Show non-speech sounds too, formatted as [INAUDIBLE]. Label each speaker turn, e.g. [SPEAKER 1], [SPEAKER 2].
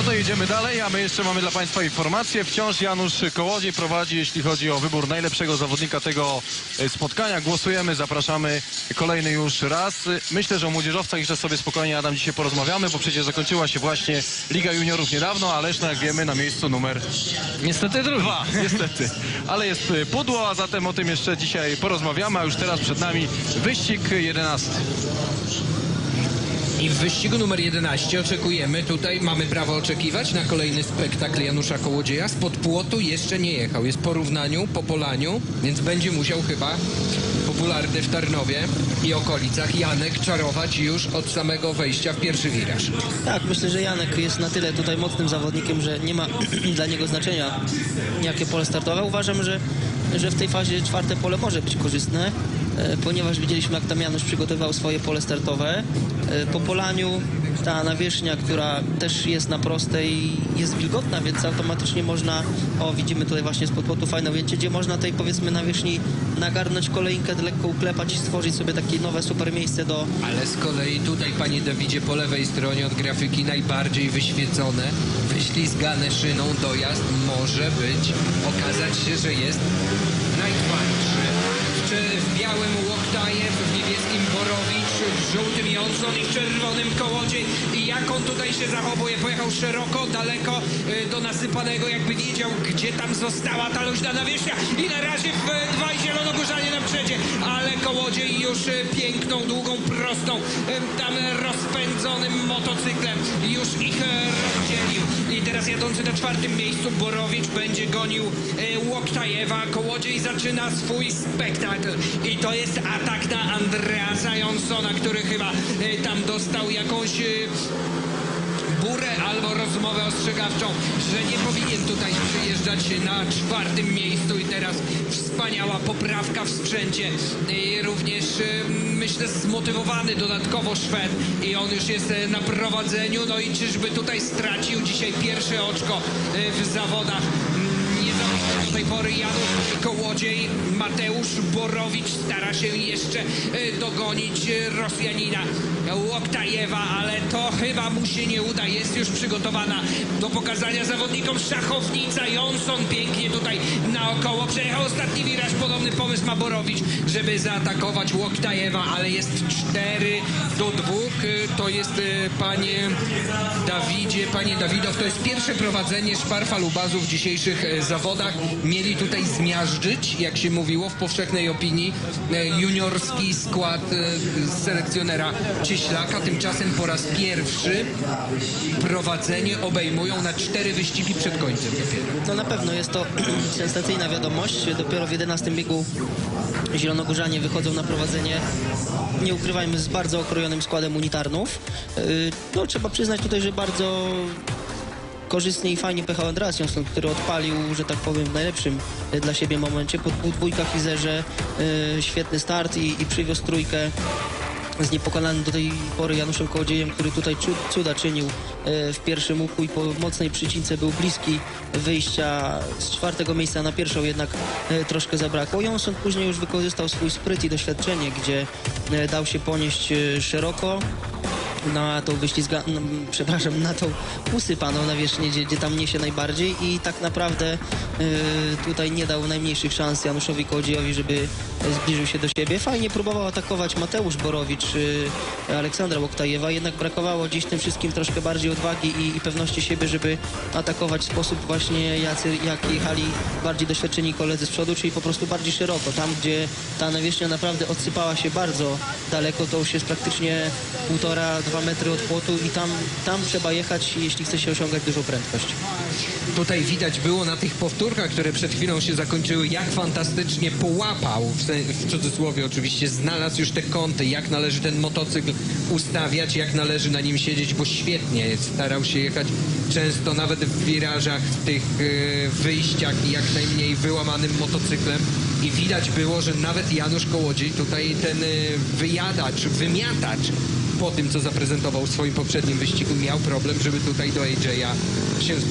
[SPEAKER 1] No to jedziemy dalej, a my jeszcze mamy dla Państwa informację. Wciąż Janusz Kołodziej prowadzi, jeśli chodzi o wybór najlepszego zawodnika tego e, spotkania. Głosujemy, zapraszamy kolejny już raz. Myślę, że o młodzieżowcach jeszcze sobie spokojnie, Adam, dzisiaj porozmawiamy, bo przecież zakończyła się właśnie Liga Juniorów niedawno, a Leszno, jak wiemy, na miejscu numer
[SPEAKER 2] Niestety
[SPEAKER 1] dwa, [LAUGHS] niestety. Ale jest e, pudło, a zatem o tym jeszcze dzisiaj porozmawiamy, a już teraz przed nami wyścig 11.
[SPEAKER 2] I w wyścigu numer 11 oczekujemy, tutaj mamy prawo oczekiwać na kolejny spektakl Janusza Kołodzieja. Spod płotu jeszcze nie jechał. Jest po równaniu, po polaniu, więc będzie musiał chyba popularny w Tarnowie i okolicach Janek czarować już od samego wejścia w pierwszy wiraż.
[SPEAKER 3] Tak, myślę, że Janek jest na tyle tutaj mocnym zawodnikiem, że nie ma [CLEARS THROAT] dla niego znaczenia, jakie pole startowe. Uważam, że, że w tej fazie czwarte pole może być korzystne, e, ponieważ widzieliśmy, jak tam Janusz swoje pole startowe. E, Po polaniu ta nawierzchnia, która też jest na prostej, jest wilgotna, więc automatycznie można, o widzimy tutaj właśnie spod płotu fajne ujęcie, gdzie można tej powiedzmy nawierzchni nagarnąć kolejkę, lekko uklepać i stworzyć sobie takie nowe super miejsce do,
[SPEAKER 2] Ale z kolei tutaj, panie Dawidzie, po lewej stronie od grafiki najbardziej wyświecone, wyślizgane szyną dojazd może być, okazać się, że jest najtwardszy. W białym Łoktajew, w niebieskim Borowicz, w żółtym Johnson i w czerwonym Kołodziej. I jak on tutaj się zachowuje? Pojechał szeroko, daleko y, do nasypanego, jakby wiedział, gdzie tam została ta luźna nawierzchnia. I na razie w y, dwaj zielonogórzanie na przedzie, ale Kołodziej już y, piękną, długą, prostą, y, tam rozpędzonym motocyklem już ich y, rozdzielił. I teraz jadący na czwartym miejscu Borowicz będzie gonił Łoktajewa. Kołodziej zaczyna swój spektakl i to jest atak na Andreasa Johnsona, który chyba tam dostał jakąś burę albo rozmowę ostrzegawczą, że nie powinien tutaj przyjeżdżać na czwartym miejscu i teraz wspaniała poprawka w sprzęcie. I również y, myślę zmotywowany dodatkowo Szwed. I on już jest y, na prowadzeniu, no i czyżby tutaj stracił dzisiaj pierwsze oczko y, w zawodach tej pory Janusz Kołodziej, Mateusz Borowicz stara się jeszcze e, dogonić e, Rosjanina Łoktajewa, ale to chyba mu się nie uda. Jest już przygotowana do pokazania zawodnikom szachownica Johnson pięknie tutaj naokoło. Przejechał ostatni wiraż, podobny pomysł ma Borowicz, żeby zaatakować Łoktajewa, ale jest 4 do 2. E, To jest panie Dawidzie, panie Dawidow, to jest pierwsze prowadzenie Szparfa Lubazu w dzisiejszych zawodach. Mieli tutaj zmiażdżyć, jak się mówiło w powszechnej opinii, e, juniorski skład e, selekcjonera Cieślaka. Tymczasem po raz pierwszy prowadzenie obejmują na cztery wyścigi przed końcem dopiero.
[SPEAKER 3] No na pewno jest to [CLEARS THROAT] sensacyjna wiadomość. Dopiero w 11 biegu Zielonogórzanie wychodzą na prowadzenie. Nie ukrywajmy z bardzo okrojonym składem unitarnów. Yy, No trzeba przyznać tutaj, że bardzo korzystnie i fajnie pechał Andreas Johnson, który odpalił, że tak powiem, w najlepszym y, dla siebie momencie. Po dwójkach i zerze yy, świetny start i, i przywiózł trójkę z niepokonanym do tej pory Januszem Kołodziejem, który tutaj cud, cuda czynił e, w pierwszym łuku i po mocnej przycince był bliski wyjścia z czwartego miejsca na pierwszą, jednak e, troszkę zabrakło. Johnson później już wykorzystał swój spryt i doświadczenie, gdzie e, dał się ponieść e, szeroko na tą wyślizga, no, przepraszam, na tą usypaną nawierzchnię, gdzie, gdzie tam niesie najbardziej i tak naprawdę y, tutaj nie dał najmniejszych szans Januszowi Kołodziejowi, żeby zbliżył się do siebie. Fajnie próbował atakować Mateusz Borowicz, y, Aleksandra Łoktajewa, jednak brakowało dziś tym wszystkim troszkę bardziej odwagi i, i pewności siebie, żeby atakować w sposób właśnie jacy, jak jechali bardziej doświadczeni koledzy z przodu, czyli po prostu bardziej szeroko. Tam, gdzie ta nawierzchnia naprawdę odsypała się bardzo daleko, to już jest praktycznie półtora, dwa metry od płotu i tam, tam trzeba jechać, jeśli chce się osiągać dużą prędkość.
[SPEAKER 2] Tutaj widać było na tych powtórkach, które przed chwilą się zakończyły, jak fantastycznie połapał, w, w cudzysłowie oczywiście, znalazł już te kąty, jak należy ten motocykl ustawiać, jak należy na nim siedzieć, bo świetnie starał się jechać często nawet w wirażach, w tych e, wyjściach jak najmniej wyłamanym motocyklem i widać było, że nawet Janusz Kołodziej tutaj ten e, wyjadacz, wymiatacz po tym, co zaprezentował w swoim poprzednim wyścigu, miał problem, żeby tutaj do AJ'a się zbliżyć.